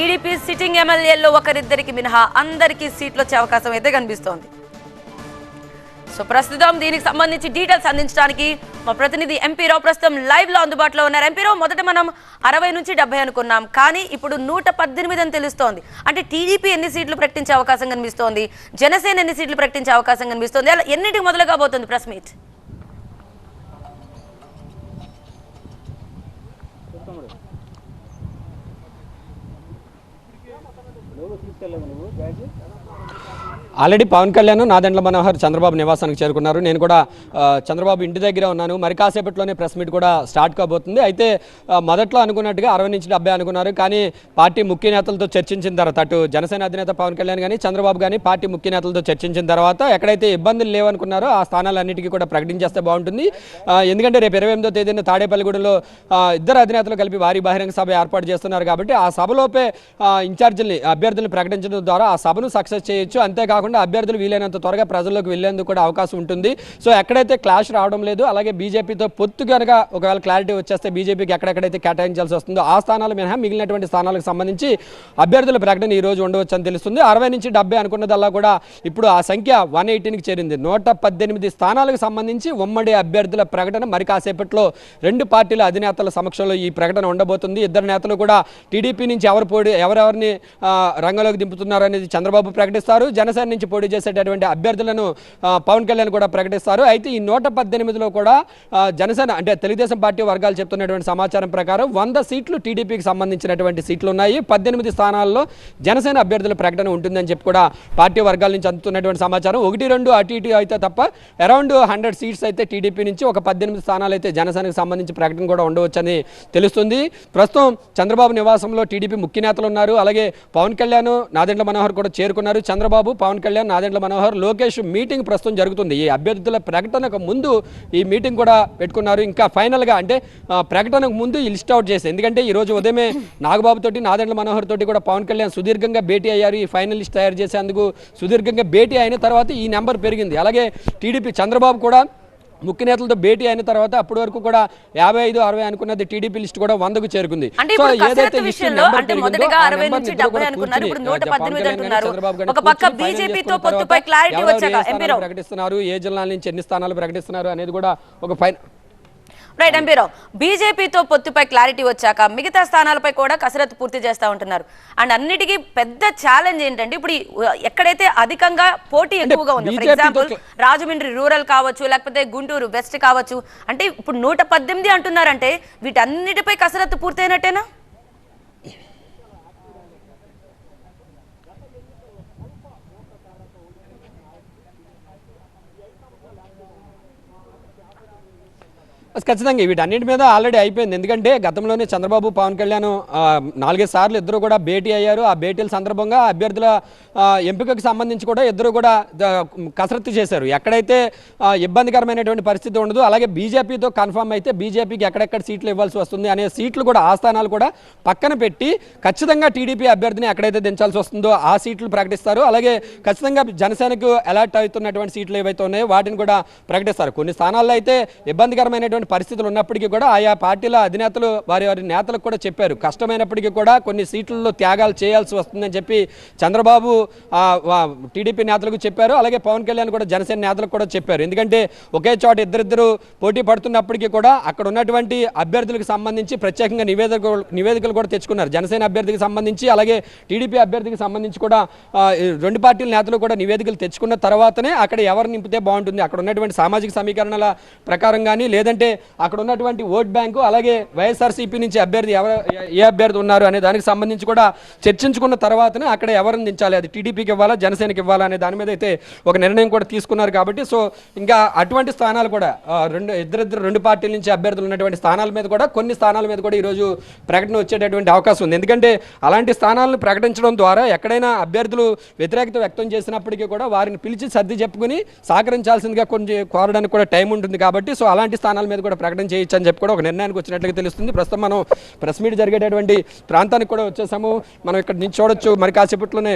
TDP sitting ఎమ్మెల్యేల్లో ఒకరిద్దరికి మినహా అందరికీ సీట్లు వచ్చే అవకాశం అయితే కనిపిస్తోంది. సో ప్రస్తుతం దీనికి సంబంధించి డీటెయిల్స్ అందించడానికి మా ప్రతినిధి ఎంపీ రావు ప్రస్తుతం లైవ్లో అందుబాటులో ఉన్నారు. ఎంపీ రావు మొదట మనం అరవై నుంచి డెబ్బై అనుకున్నాం కానీ ఇప్పుడు నూట పద్దెనిమిది అని తెలుస్తోంది. అంటే టీడీపీ ఎన్ని సీట్లు ప్రకటించే అవకాశం కనిపిస్తోంది? జనసేన ఎన్ని సీట్లు ప్రకటించే అవకాశం కనిపిస్తోంది? అలా ఎన్నింటికి మొదలు కాబోతుంది ప్రెస్ మీట్? चलो गाय ఆల్రెడీ పవన్ కళ్యాణ్ నాదెండ్ల మనోహర్ చంద్రబాబు నివాసానికి చేరుకున్నారు. నేను కూడా చంద్రబాబు ఇంటి దగ్గర ఉన్నాను. మరి కాసేపట్లోనే ప్రెస్ మీట్ కూడా స్టార్ట్ కాబోతుంది. అయితే మొదట్లో అనుకున్నట్టుగా అరవై నుంచి డెబ్బై అనుకున్నారు. కానీ పార్టీ ముఖ్య నేతలతో చర్చించిన తర్వాత అటు జనసేన అధినేత పవన్ కళ్యాణ్ కానీ చంద్రబాబు కానీ పార్టీ ముఖ్య నేతలతో చర్చించిన తర్వాత ఎక్కడైతే ఇబ్బందులు లేవనుకున్నారో ఆ స్థానాలన్నిటికీ కూడా ప్రకటించేస్తే బాగుంటుంది. ఎందుకంటే రేపు ఇరవై ఎనిమిదో తేదీన తాడేపల్లిగూడలో ఇద్దరు అధినేతలు కలిపి వారి బహిరంగ సభ ఏర్పాటు చేస్తున్నారు కాబట్టి ఆ సభలోపే ఆ, ఇన్ఛార్జీల్ని అభ్యర్థులను ప్రకటించడం ద్వారా ఆ సభను సక్సెస్ చేయొచ్చు. అంతేకాకుండా అభ్యర్థులు వీలైనంత త్వరగా ప్రజల్లోకి వెళ్ళేందుకు కూడా అవకాశం ఉంటుంది. సో ఎక్కడైతే క్లాష్ రావడం లేదు అలాగే బీజేపీతో పొత్తు కనుక ఒకవేళ క్లారిటీ వచ్చేస్తే బీజేపీకి ఎక్కడెక్కడైతే కేటాయించాల్సి వస్తుందో ఆ స్థానాలు మినహా మిగిలినటువంటి స్థానాలకు సంబంధించి అభ్యర్థుల ప్రకటన ఈ రోజు ఉండవచ్చు అని తెలుస్తుంది. అరవై నుంచి డెబ్బై అనుకున్నదల్లా కూడా ఇప్పుడు ఆ సంఖ్య వన్ ఎయిటీన్కి చేరింది. నూట పద్దెనిమిది స్థానాలకు సంబంధించి ఉమ్మడి అభ్యర్థుల ప్రకటన మరి కాసేపట్లో రెండు పార్టీల అధినేతల సమక్షంలో ఈ ప్రకటన ఉండబోతుంది. ఇద్దరు నేతలు కూడా టీడీపీ నుంచి ఎవరు పోటీ ఎవరెవరిని రంగంలోకి దింపుతున్నారు అనేది చంద్రబాబు ప్రకటిస్తారు. జనసేన నుంచి పోటీ చేసేటటువంటి అభ్యర్థులను పవన్ కళ్యాణ్ కూడా ప్రకటిస్తారు. అయితే ఈ నూట పద్దెనిమిదిలో కూడా జనసేన అంటే తెలుగుదేశం పార్టీ వర్గాలు చెప్తున్నటువంటి సమాచారం ప్రకారం వంద సీట్లు టీడీపీకి సంబంధించినటువంటి సీట్లు ఉన్నాయి. పద్దెనిమిది స్థానాల్లో జనసేన అభ్యర్థుల ప్రకటన ఉంటుందని చెప్పి కూడా పార్టీ వర్గాల నుంచి అందుతున్నటువంటి సమాచారం. ఒకటి రెండు అటు ఇటు అయితే తప్ప అరౌండ్ హండ్రెడ్ సీట్స్ అయితే టీడీపీ నుంచి ఒక పద్దెనిమిది స్థానాలు అయితే జనసేనకు సంబంధించి ప్రకటన కూడా ఉండవచ్చని తెలుస్తుంది. ప్రస్తుతం చంద్రబాబు నివాసంలో టీడీపీ ముఖ్య నేతలు ఉన్నారు. అలాగే పవన్ కళ్యాణ్ నాదెండ్ల మనోహర్ కూడా చేరుకున్నారు. చంద్రబాబు పవన్ కళ్యాణ్ నాదెండ్ల మనోహర్ లోకేష్ మీటింగ్ ప్రస్తుతం జరుగుతుంది. ఈ అభ్యర్థుల ప్రకటనకు ముందు ఈ మీటింగ్ కూడా పెట్టుకున్నారు. ఇంకా ఫైనల్గా అంటే ప్రకటనకు ముందు ఈ లిస్ట్ అవుట్ చేసి ఎందుకంటే ఈ రోజు ఉదయమే నాగబాబు తోటి నాదెండ్ల మనోహర్ తోటి కూడా పవన్ కళ్యాణ్ సుదీర్ఘంగా భేటీ అయ్యారు. ఈ ఫైనల్ లిస్ట్ తయారు చేసేందుకు సుదీర్ఘంగా భేటీ అయిన తర్వాత ఈ నెంబర్ పెరిగింది. అలాగే టీడీపీ చంద్రబాబు కూడా ముఖ్య నేతలతో భేటీ అయిన తర్వాత అప్పటి వరకు కూడా యాభై ఐదు అరవై అనుకున్నది టీడీపీ లిస్ట్ కూడా వందకు చేరుకుంది. సో ఏదైతే ప్రకటిస్తున్నారు ఏ జిల్లాల నుంచి ఎన్ని స్థానాలు ప్రకటిస్తున్నారు అనేది కూడా ఒక ఫైన్ రైట్ ఎంపీరావు బీజేపీతో పొత్తుపై క్లారిటీ వచ్చాక మిగతా స్థానాలపై కూడా కసరత్తు పూర్తి చేస్తూ ఉంటున్నారు. అండ్ అన్నిటికీ పెద్ద ఛాలెంజ్ ఏంటంటే ఇప్పుడు ఉ, ఎక్కడైతే అధికంగా పోటీ ఎక్కువగా ఉంది ఫర్ ఎగ్జాంపుల్ రాజమండ్రి రూరల్ కావచ్చు లేకపోతే గుంటూరు వెస్ట్ కావచ్చు అంటే ఇప్పుడు నూట పద్దెనిమిది అంటున్నారంటే వీటన్నిటిపై కసరత్తు పూర్తయినట్టేనా? ఖచ్చితంగా వీటన్నిటి మీద ఆల్రెడీ అయిపోయింది. ఎందుకంటే గతంలోనే చంద్రబాబు పవన్ కళ్యాణ్ నాలుగైదు సార్లు ఇద్దరు కూడా భేటీ అయ్యారు. ఆ భేటీల సందర్భంగా అభ్యర్థుల ఎంపికకు సంబంధించి కూడా ఇద్దరు కూడా కసరత్తు చేశారు. ఎక్కడైతే ఇబ్బందికరమైనటువంటి పరిస్థితి ఉండదు అలాగే బీజేపీతో కన్ఫర్మ్ అయితే బీజేపీకి ఎక్కడెక్కడ సీట్లు ఇవ్వాల్సి వస్తుంది అనే సీట్లు కూడా ఆ స్థానాలు కూడా పక్కన పెట్టి ఖచ్చితంగా టీడీపీ అభ్యర్థిని ఎక్కడైతే దించాల్సి వస్తుందో ఆ సీట్లు ప్రకటిస్తారు. అలాగే ఖచ్చితంగా జనసేనకు అలర్ట్ అవుతున్నటువంటి సీట్లు ఏవైతే ఉన్నాయో వాటిని కూడా ప్రకటిస్తారు. కొన్ని స్థానాల్లో అయితే ఇబ్బందికరమైనటువంటి పరిస్థితులు ఉన్నప్పటికీ కూడా ఆయా పార్టీల అధినేతలు వారి వారి నేతలకు కూడా చెప్పారు. కష్టమైనప్పటికీ కూడా కొన్ని సీట్లలో త్యాగాలు చేయాల్సి వస్తుందని చెప్పి చంద్రబాబు టీడీపీ నేతలకు చెప్పారు. అలాగే పవన్ కళ్యాణ్ కూడా జనసేన నేతలకు కూడా చెప్పారు. ఎందుకంటే ఒకే చోట ఇద్దరిద్దరు పోటీ పడుతున్నప్పటికీ కూడా అక్కడ ఉన్నటువంటి అభ్యర్థులకు సంబంధించి ప్రత్యేకంగా నివేదిక నివేదికలు కూడా తెచ్చుకున్నారు. జనసేన అభ్యర్థికి సంబంధించి అలాగే టీడీపీ అభ్యర్థికి సంబంధించి కూడా రెండు పార్టీల నేతలు కూడా నివేదికలు తెచ్చుకున్న తర్వాతనే అక్కడ ఎవరు నింపితే బాగుంటుంది. అక్కడ ఉన్నటువంటి సామాజిక సమీకరణల ప్రకారం కానీ లేదంటే అక్కడ ఉన్నటువంటి ఓట్ బ్యాంకు అలాగే వైఎస్ఆర్సీపీ నుంచి అభ్యర్థి ఎవరు ఏ అభ్యర్థి ఉన్నారు అనే దానికి సంబంధించి కూడా చర్చించుకున్న తర్వాతనే అక్కడ ఎవరిని దించాలి? అది టీడీపీకి ఇవ్వాలా? జనసేనకి ఇవ్వాలా? అనే దాని మీద అయితే ఒక నిర్ణయం కూడా తీసుకున్నారు కాబట్టి సో ఇంకా అటువంటి స్థానాలు కూడా రెండు ఇద్దరిద్దరు రెండు పార్టీల నుంచి అభ్యర్థులు ఉన్నటువంటి స్థానాల మీద కూడా కొన్ని స్థానాల మీద కూడా ఈరోజు ప్రకటన వచ్చేటటువంటి అవకాశం ఉంది. ఎందుకంటే అలాంటి స్థానాలను ప్రకటించడం ద్వారా ఎక్కడైనా అభ్యర్థులు వ్యతిరేకత వ్యక్తం చేసినప్పటికీ కూడా వారిని పిలిచి సర్ది చెప్పుకుని సహకరించాల్సిందిగా కొంచెం కోరడానికి కూడా టైం ఉంటుంది కాబట్టి సో అలాంటి స్థానాల మీద కూడా ప్రకటన చేయొచ్చు అని చెప్పి కూడా ఒక నిర్ణయానికి వచ్చినట్లుగా తెలుస్తుంది. ప్రస్తుతం మనం ప్రెస్ మీట్ జరిగేటటువంటి ప్రాంతానికి కూడా వచ్చేసాము. మనం ఇక్కడ నుంచి చూడొచ్చు మరి కాసేపట్లోనే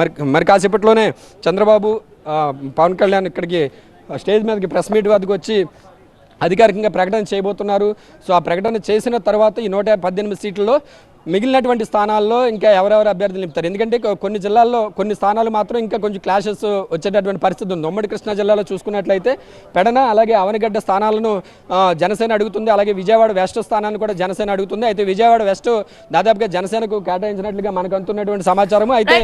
మరి మరి కాసేపట్లోనే చంద్రబాబు పవన్ కళ్యాణ్ ఇక్కడికి స్టేజ్ మీదకి ప్రెస్ మీట్ వద్దకు వచ్చి అధికారికంగా ప్రకటన చేయబోతున్నారు. సో ఆ ప్రకటన చేసిన తర్వాత ఈ నూట పద్దెనిమిది సీట్లలో మిగిలినటువంటి స్థానాల్లో ఇంకా ఎవరెవరు అభ్యర్థులు నింపుతారు ఎందుకంటే కొన్ని జిల్లాల్లో కొన్ని స్థానాలు మాత్రం ఇంకా కొంచెం క్లాషెస్ వచ్చేటటువంటి పరిస్థితి ఉంది. ఉమ్మడి కృష్ణా జిల్లాలో చూసుకున్నట్లయితే పెడన అలాగే అవనగడ్డ స్థానాలను జనసేన అడుగుతుంది. అలాగే విజయవాడ వెస్ట్ స్థానాన్ని కూడా జనసేన అడుగుతుంది. అయితే విజయవాడ వెస్ట్ దాదాపుగా జనసేనకు కేటాయించినట్లుగా మనకు అందుతున్నటువంటి సమాచారం అయితే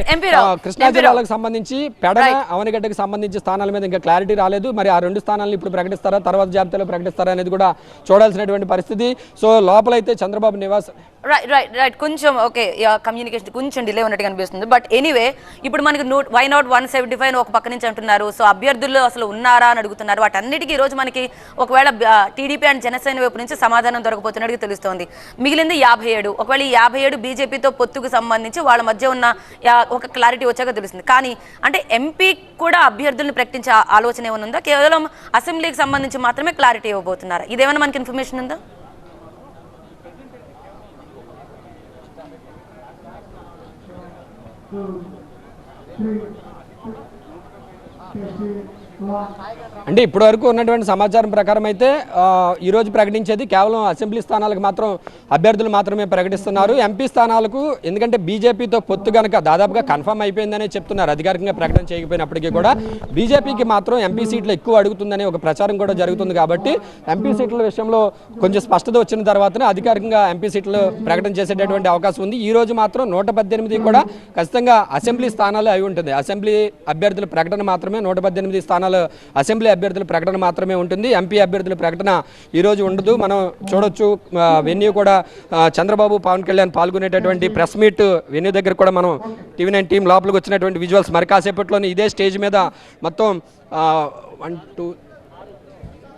కృష్ణా. జిల్లాలకు సంబంధించి పెడన అవనగడ్డకు సంబంధించి స్థానాల మీద ఇంకా క్లారిటీ రాలేదు. మరి ఆ రెండు స్థానాలను ఇప్పుడు ప్రకటిస్తారా? తర్వాత జాబితాలో ప్రకటిస్తారా అనేది కూడా చూడాల్సినటువంటి పరిస్థితి. సో లోపలైతే Chandrababu Nivas right right right కొంచెం ఓకే కమ్యూనికేషన్ కొంచెం డిలే ఉన్నట్టు కనిపిస్తుంది. బట్ ఎనీవే ఇప్పుడు మనకి note why not one seventy five ఒక పక్క నుంచి అంటున్నారు. సో అభ్యర్థులు అసలు ఉన్నారా అని అడుగుతున్నారు. వాటన్నిటికీ ఈ రోజు మనకి ఒకవేళ టీడీపీ అండ్ జనసేన వైపు నుంచి సమాధానం దొరకపోతున్నట్టు తెలుస్తోంది. మిగిలింది యాభై ఏడు. ఒకవేళ ఈ యాభై ఏడు బీజేపీతో పొత్తుకు సంబంధించి వాళ్ళ మధ్య ఉన్న ఒక క్లారిటీ వచ్చాక తెలుస్తుంది. కానీ అంటే ఎంపీ కూడా అభ్యర్థుల్ని ప్రకటించే ఆలోచన ఏమైనా ఉందా? కేవలం అసెంబ్లీకి సంబంధించి మాత్రమే క్లారిటీ ఇవ్వబోతున్నారు? ఇదేమైనా మనకి ఇన్ఫర్మేషన్ ఉందా? श्री అంటే ఇప్పటి వరకు ఉన్నటువంటి సమాచారం ప్రకారం అయితే ఈరోజు ప్రకటించేది కేవలం అసెంబ్లీ స్థానాలకు మాత్రం అభ్యర్థులు మాత్రమే ప్రకటిస్తున్నారు. ఎంపీ స్థానాలకు ఎందుకంటే బీజేపీతో పొత్తు కనుక దాదాపుగా కన్ఫర్మ్ అయిపోయిందనే చెప్తున్నారు. అధికారికంగా ప్రకటన చేయకపోయినప్పటికీ కూడా బీజేపీకి మాత్రం ఎంపీ సీట్లు ఎక్కువ అడుగుతుందనే ఒక ప్రచారం కూడా జరుగుతుంది కాబట్టి ఎంపీ సీట్ల విషయంలో కొంచెం స్పష్టత వచ్చిన తర్వాతనే అధికారికంగా ఎంపీ సీట్లు ప్రకటన చేసేటటువంటి అవకాశం ఉంది. ఈ రోజు మాత్రం నూట పద్దెనిమిది కూడా ఖచ్చితంగా అసెంబ్లీ స్థానాలు అయి ఉంటుంది. అసెంబ్లీ అభ్యర్థుల ప్రకటన మాత్రమే నూట పద్దెనిమిది స్థానాలు అసెంబ్లీ అభ్యర్థుల ప్రకటన మాత్రమే ఉంటుంది. ఎంపీ అభ్యర్థుల ప్రకటన ఈ రోజు ఉండదు. మనం చూడొచ్చు. వెన్యూ కూడా చంద్రబాబు పవన్ కళ్యాణ్ పాల్గొనేటటువంటి ప్రెస్ మీట్ వెన్యూ దగ్గర కూడా మనం టీవీ నైన్ టీం లోపలికి వచ్చినటువంటి విజువల్స్. మరి కాసేపట్లోనే ఇదే స్టేజ్ మీద మొత్తం one two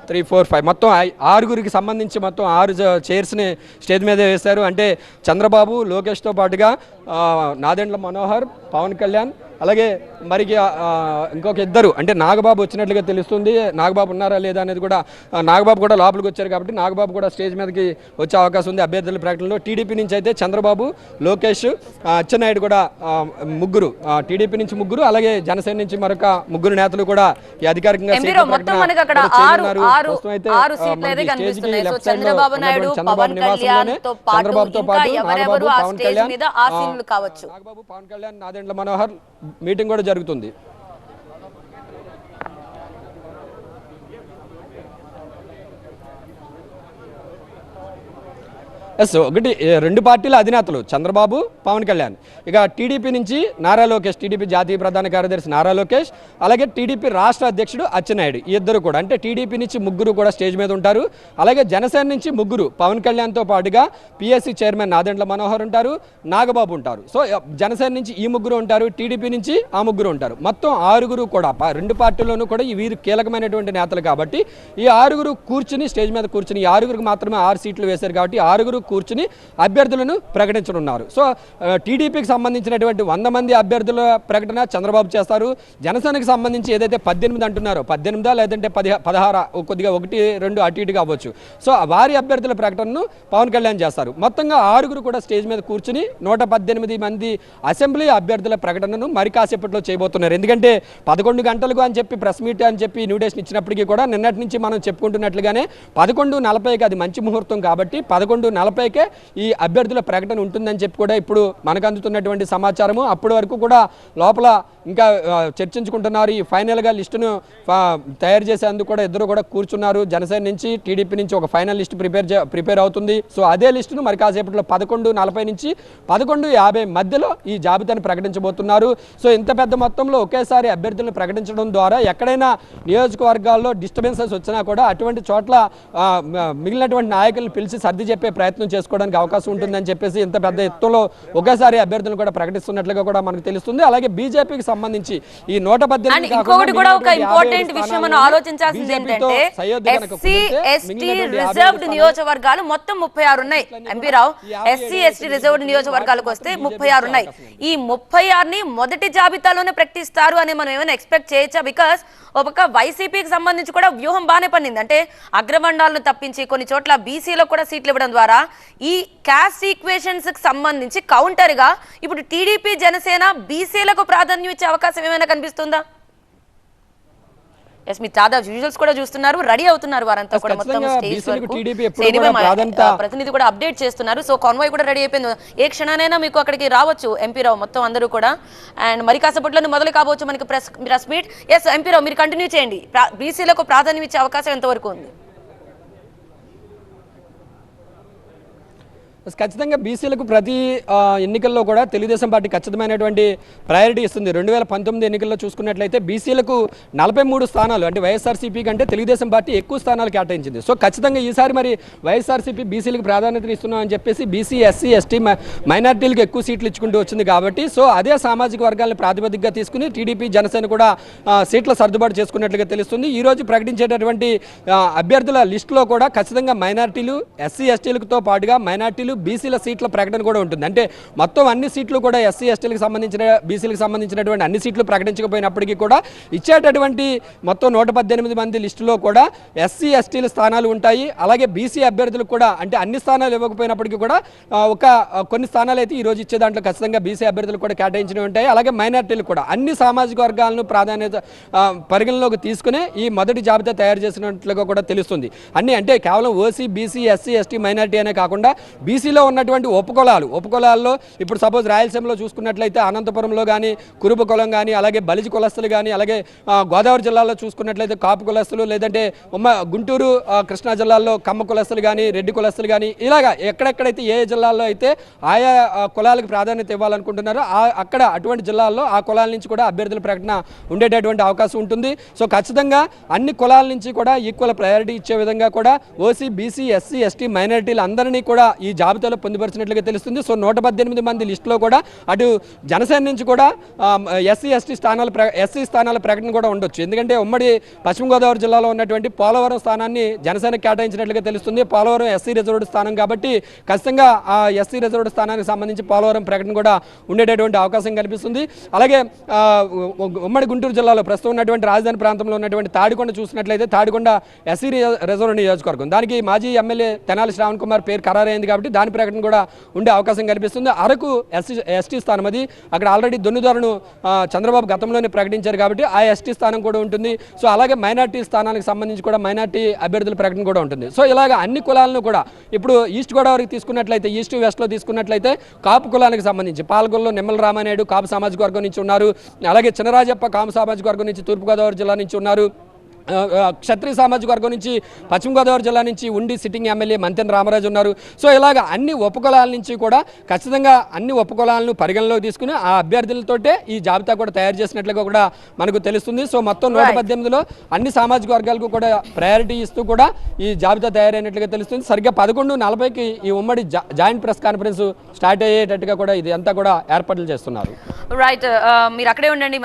three four five మొత్తం ఆరుగురికి సంబంధించి మొత్తం ఆరు చైర్స్ని స్టేజ్ మీద వేశారు. అంటే చంద్రబాబు లోకేష్తో పాటుగా నాదెండ్ల మనోహర్ పవన్ కళ్యాణ్ అలాగే ఆ, ఇంకొక ఇద్దరు అంటే నాగబాబు వచ్చినట్లుగా తెలుస్తుంది నాగబాబు ఉన్నారా లేదా అనేది కూడా నాగబాబు కూడా లోపలికి వచ్చారు కాబట్టి నాగబాబు కూడా స్టేజ్ మీదకి వచ్చే అవకాశం ఉంది అభ్యర్థుల ప్రకటనలో. టీడీపీ నుంచి అయితే చంద్రబాబు లోకేష్ అచ్చెన్నాయుడు కూడా ముగ్గురు టీడీపీ నుంచి ముగ్గురు అలాగే జనసేన నుంచి మరొక ముగ్గురు నేతలు కూడా ఈ అధికారికంగా చంద్రబాబు నాయుడు పవన్ కళ్యాణ్తో పాటు చంద్రబాబుతో ఇంకా పాటు ఎవరెవరు నాగబాబు, ఆ పవన్ స్టేజ్ కళ్యాణ్, మీద ఆ, ఆసీనులు కావచ్చు? నాగబాబు పవన్ కళ్యాణ్ నాదెండ్ల మనోహర్ మీటింగ్ కూడా జరుగుతుంది. ఎస్ ఒకటి రెండు పార్టీల అధినేతలు చంద్రబాబు పవన్ కళ్యాణ్. ఇక టీడీపీ నుంచి నారా లోకేష్ టీడీపీ జాతీయ ప్రధాన కార్యదర్శి నారా లోకేష్ అలాగే టీడీపీ రాష్ట్ర అధ్యక్షుడు అచ్చెన్నాయుడు. ఈ ఇద్దరు కూడా అంటే టీడీపీ నుంచి ముగ్గురు కూడా స్టేజ్ మీద ఉంటారు. అలాగే జనసేన నుంచి ముగ్గురు పవన్ కళ్యాణ్తో పాటుగా పిఎస్సీ చైర్మన్ నాదెండ్ల మనోహర్ ఉంటారు నాగబాబు ఉంటారు. సో జనసేన నుంచి ఈ ముగ్గురు ఉంటారు టీడీపీ నుంచి ఆ ముగ్గురు ఉంటారు. మొత్తం ఆరుగురు కూడా రెండు పార్టీల్లోనూ కూడా ఈ వీరు కీలకమైనటువంటి నేతలు కాబట్టి ఈ ఆరుగురు కూర్చుని స్టేజ్ మీద కూర్చుని ఈ ఆరుగురికి మాత్రమే ఆరు సీట్లు వేశారు కాబట్టి ఆరుగురు కూర్చుని అభ్యర్థులను ప్రకటించనున్నారు. సో టీడీపీకి సంబంధించినటువంటి వంద మంది అభ్యర్థుల ప్రకటన చంద్రబాబు చేస్తారు. జనసేనకు సంబంధించి ఏదైతే పద్దెనిమిది అంటున్నారో పద్దెనిమిదా లేదంటే పది పదహారా కొద్దిగా ఒకటి రెండు అటు ఇటుగా అవ్వచ్చు. సో వారి అభ్యర్థుల ప్రకటనను పవన్ కళ్యాణ్ చేస్తారు. మొత్తంగా ఆరుగురు కూడా స్టేజ్ మీద కూర్చుని నూట పద్దెనిమిది మంది అసెంబ్లీ అభ్యర్థుల ప్రకటనను మరి కాసేపట్లో చేయబోతున్నారు. ఎందుకంటే పదకొండు గంటలకు అని చెప్పి ప్రెస్ మీట్ అని చెప్పి ఇన్విటేషన్ ఇచ్చినప్పటికీ కూడా నిన్నటి నుంచి మనం చెప్పుకుంటున్నట్లుగానే పదకొండు నలభైకి అది మంచి ముహూర్తం కాబట్టి పదకొండు నలభై తెరపైకే ఈ అభ్యర్థుల ప్రకటన ఉంటుందని చెప్పి కూడా ఇప్పుడు మనకు అందుతున్నటువంటి సమాచారము. అప్పటి వరకు కూడా లోపల ఇంకా చర్చించుకుంటున్నారు. ఈ ఫైనల్గా లిస్టును తయారు చేసేందుకు కూడా ఇద్దరు కూడా కూర్చున్నారు. జనసేన నుంచి టీడీపీ నుంచి ఒక ఫైనల్ లిస్ట్ ప్రిపేర్ ప్రిపేర్ అవుతుంది. సో అదే లిస్టును మరి కాసేపట్లో పదకొండు నలభై నుంచి పదకొండు యాభై మధ్యలో ఈ జాబితాను ప్రకటించబోతున్నారు. సో ఇంత పెద్ద మొత్తంలో ఒకేసారి అభ్యర్థులను ప్రకటించడం ద్వారా ఎక్కడైనా నియోజకవర్గాల్లో డిస్టర్బెన్సెస్ వచ్చినా కూడా అటువంటి చోట్ల మిగిలినటువంటి నాయకులను పిలిచి సర్ది చెప్పే ప్రయత్నం చేసుకోవడానికి అవకాశం ఉంటుందని చెప్పేసి ఇంత పెద్ద ఎత్తులో ఒకేసారి అభ్యర్థులను కూడా ప్రకటిస్తున్నట్లుగా కూడా మనకు తెలుస్తుంది. అలాగే బీజేపీకి సంబంధించి ఈ నూట పద్దెనిమిది కూడా ఒక ఇంపార్టెంట్ విషయం మనం ఆలోచించాల్సింది ఏంటంటే ఎస్సీ ఎస్టీ రిజర్వ్డ్ నియోజకవర్గాలు మొత్తం ముప్పై ఆరు ఉన్నాయి. MP Rao SC ST reserved నియోజకవర్గాలకు వస్తే ముప్పై ఆరు ఉన్నాయి. ఈ ముప్పై ఆరుని మొదటి జాబితాలోనే ప్రకటిస్తారు అని మనం ఏమైనా ఎక్స్పెక్ట్ చేయొచ్చా? బికాస్ ఒక వైసీపీకి సంబంధించి కూడా వ్యూహం బాగానే పడింది. అంటే అగ్రమండాలను తప్పించి కొన్ని చోట్ల బీసీలకు కూడా సీట్లు ఇవ్వడం ద్వారా ఈ క్యాస్ట్ ఈక్వేషన్స్కి సంబంధించి కౌంటర్గా ఇప్పుడు టీడీపీ జనసేన బీసీలకు ప్రాధాన్యం ఇచ్చే అవకాశం ఏమైనా కనిపిస్తుందా? ఎస్ మీరు విజువల్స్ కూడా చూస్తున్నారు రెడీ అవుతున్నారు వారంతా కూడా మొత్తం స్టేజ్ వరకు. ప్రతినిధి కూడా అప్డేట్ చేస్తున్నారు. సో కాన్వాయ్ కూడా రెడీ అయిపోయింది. ఏ క్షణానైనా మీకు అక్కడికి రావచ్చు ఎంపీ రావు మొత్తం అందరూ కూడా. అండ్ మరి కాసేపట్లో మొదలు కాబోచ్చు మనకి press press meet yes MP Rao మీరు కంటిన్యూ చేయండి. బీసీలకు ప్రాధాన్యం ఇచ్చే అవకాశం ఎంతవరకు ఉంది? ఖచ్చితంగా బీసీలకు ప్రతి ఎన్నికల్లో కూడా తెలుగుదేశం పార్టీ ఖచ్చితమైనటువంటి ప్రయారిటీ ఇస్తుంది. రెండు వేల పంతొమ్మిది ఎన్నికల్లో చూసుకున్నట్లయితే బీసీలకు నలభై మూడు స్థానాలు అంటే వైఎస్ఆర్సీపీ కంటే తెలుగుదేశం పార్టీ ఎక్కువ స్థానాలు కేటాయించింది. సో ఖచ్చితంగా ఈసారి మరి వైఎస్ఆర్సీపీ బీసీలకు ప్రాధాన్యత ఇస్తున్నామని చెప్పేసి బీసీ ఎస్సీ ఎస్టీ మైనార్టీలకు ఎక్కువ సీట్లు ఇచ్చుకుంటూ వచ్చింది కాబట్టి సో అదే సామాజిక వర్గాలను ప్రాతిపదికగా తీసుకుని టీడీపీ జనసేన కూడా సీట్ల సర్దుబాటు చేసుకున్నట్లుగా తెలుస్తుంది. ఈ రోజు ప్రకటించేటటువంటి అభ్యర్థుల లిస్టులో కూడా ఖచ్చితంగా మైనార్టీలు ఎస్సీ ఎస్టీలతో పాటుగా మైనార్టీలు బీసీల సీట్ల ప్రకటన కూడా ఉంటుంది. అంటే మొత్తం అన్ని సీట్లు కూడా ఎస్సీ ఎస్టీలకు సంబంధించిన బీసీలకు సంబంధించినటువంటి అన్ని సీట్లు ప్రకటించకపోయినప్పటికీ కూడా ఇచ్చేటటువంటి మొత్తం నూట పద్దెనిమిది మంది లిస్టులో కూడా ఎస్సీ ఎస్టీల స్థానాలు ఉంటాయి. అలాగే బీసీ అభ్యర్థులకు కూడా అంటే అన్ని స్థానాలు ఇవ్వకపోయినప్పటికీ కూడా ఒక కొన్ని స్థానాలు అయితే ఈ రోజు ఇచ్చే దాంట్లో ఖచ్చితంగా బీసీ అభ్యర్థులు కూడా కేటాయించినవి ఉంటాయి. అలాగే మైనార్టీలు కూడా అన్ని సామాజిక వర్గాలను ప్రాధాన్యత పరిగణలోకి తీసుకుని ఈ మొదటి జాబితా తయారు చేసినట్లుగా కూడా తెలుస్తుంది. అన్ని అంటే కేవలం OC BC SC ST minority అనే కాకుండా బీసీలో ఉన్నటువంటి ఉపకులాలు ఉపకులాల్లో ఇప్పుడు సపోజ్ రాయలసీమలో చూసుకున్నట్లయితే అనంతపురంలో కానీ కురుపు కులం కానీ అలాగే బలిజి కులస్తులు కానీ అలాగే గోదావరి జిల్లాలో చూసుకున్నట్లయితే కాపు కులస్తులు లేదంటే ఉమ్మ గుంటూరు కృష్ణా జిల్లాల్లో కమ్మ కులస్తులు కానీ రెడ్డి కులస్తులు కానీ ఇలాగా ఎక్కడెక్కడైతే ఏ జిల్లాల్లో అయితే ఆయా కులాలకు ప్రాధాన్యత ఇవ్వాలనుకుంటున్నారో ఆ అక్కడ అటువంటి జిల్లాల్లో ఆ కులాల నుంచి కూడా అభ్యర్థుల ప్రకటన ఉండేటటువంటి అవకాశం ఉంటుంది. సో ఖచ్చితంగా అన్ని కులాల నుంచి కూడా ఈక్వల్ ప్రయారిటీ ఇచ్చే విధంగా కూడా ఓసీ బీసీ ఎస్సీ ఎస్టీ మైనారిటీలు అందరినీ కూడా ఈ జాబితాలో పొందుపరిచినట్లుగా తెలుస్తుంది. సో నూట పద్దెనిమిది మంది లిస్టులో కూడా అటు జనసేన నుంచి కూడా ఎస్సీ ఎస్టీ స్థానాల ఎస్సీ స్థానాల ప్రకటన కూడా ఉండొచ్చు. ఎందుకంటే ఉమ్మడి పశ్చిమ గోదావరి జిల్లాలో ఉన్నటువంటి పోలవరం స్థానాన్ని జనసేన కేటాయించినట్లుగా తెలుస్తుంది. పోలవరం ఎస్సీ రిజర్వ్డ్ స్థానం కాబట్టి ఖచ్చితంగా ఆ ఎస్సీ రిజర్వ్డ్ స్థానానికి సంబంధించి పోలవరం ప్రకటన కూడా ఉండేటటువంటి అవకాశం కనిపిస్తుంది అలాగే ఉమ్మడి గుంటూరు జిల్లాలో ప్రస్తుతం ఉన్నటువంటి రాజధాని ప్రాంతంలో ఉన్నటువంటి తాడికొండ చూసినట్లయితే తాడికొండ ఎస్సీ రిజర్వ్ నియోజకవర్గం. దానికి మాజీ ఎమ్మెల్యే తెనాలి శ్రావణ్ కుమార్ పేరు ఖరారైంది కాబట్టి దాని ప్రకటన కూడా ఉండే అవకాశం కనిపిస్తుంది అరకు ఎస్సీ ఎస్టీ స్థానం అది. అక్కడ ఆల్రెడీ దొన్నుదారును చంద్రబాబు గతంలోనే ప్రకటించారు కాబట్టి ఆ ఎస్టీ స్థానం కూడా ఉంటుంది. సో అలాగే మైనార్టీ స్థానానికి సంబంధించి కూడా మైనార్టీ అభ్యర్థుల ప్రకటన కూడా ఉంటుంది. సో ఇలాగ అన్ని కులాలను కూడా ఇప్పుడు ఈస్ట్ గోదావరికి తీసుకున్నట్లయితే ఈస్ట్ వెస్ట్లో తీసుకున్నట్లయితే కాపు కులానికి సంబంధించి పాల్గొల్లో నిమ్మల రామానాయుడు కాపు సామాజిక వర్గం నుంచి ఉన్నారు. అలాగే చినరాజప్ప కాపు సామాజిక వర్గం నుంచి తూర్పుగోదావరి జిల్లా నుంచి ఉన్నారు. క్షత్రియ సామాజిక వర్గం నుంచి పశ్చిమ గోదావరి జిల్లా నుంచి ఉండి సిట్టింగ్ ఎమ్మెల్యే మంతెన రామరాజు ఉన్నారు. సో ఇలాగ అన్ని ఉపకులాల నుంచి కూడా ఖచ్చితంగా అన్ని ఉపకులాలను పరిగణలోకి తీసుకుని ఆ అభ్యర్థులతోటే ఈ జాబితా కూడా తయారు చేసినట్లుగా కూడా మనకు తెలుస్తుంది. సో మొత్తం నూట. పద్దెనిమిదిలో అన్ని సామాజిక వర్గాలకు కూడా ప్రయారిటీ ఇస్తూ కూడా ఈ జాబితా తయారైనట్లుగా తెలుస్తుంది. సరిగ్గా పదకొండు నలభైకి ఈ ఉమ్మడి జాయింట్ ప్రెస్ కాన్ఫరెన్స్ స్టార్ట్ అయ్యేటట్టుగా కూడా ఇది అంతా కూడా ఏర్పాట్లు చేస్తున్నారు. రైట్ మీరు అక్కడే ఉండండి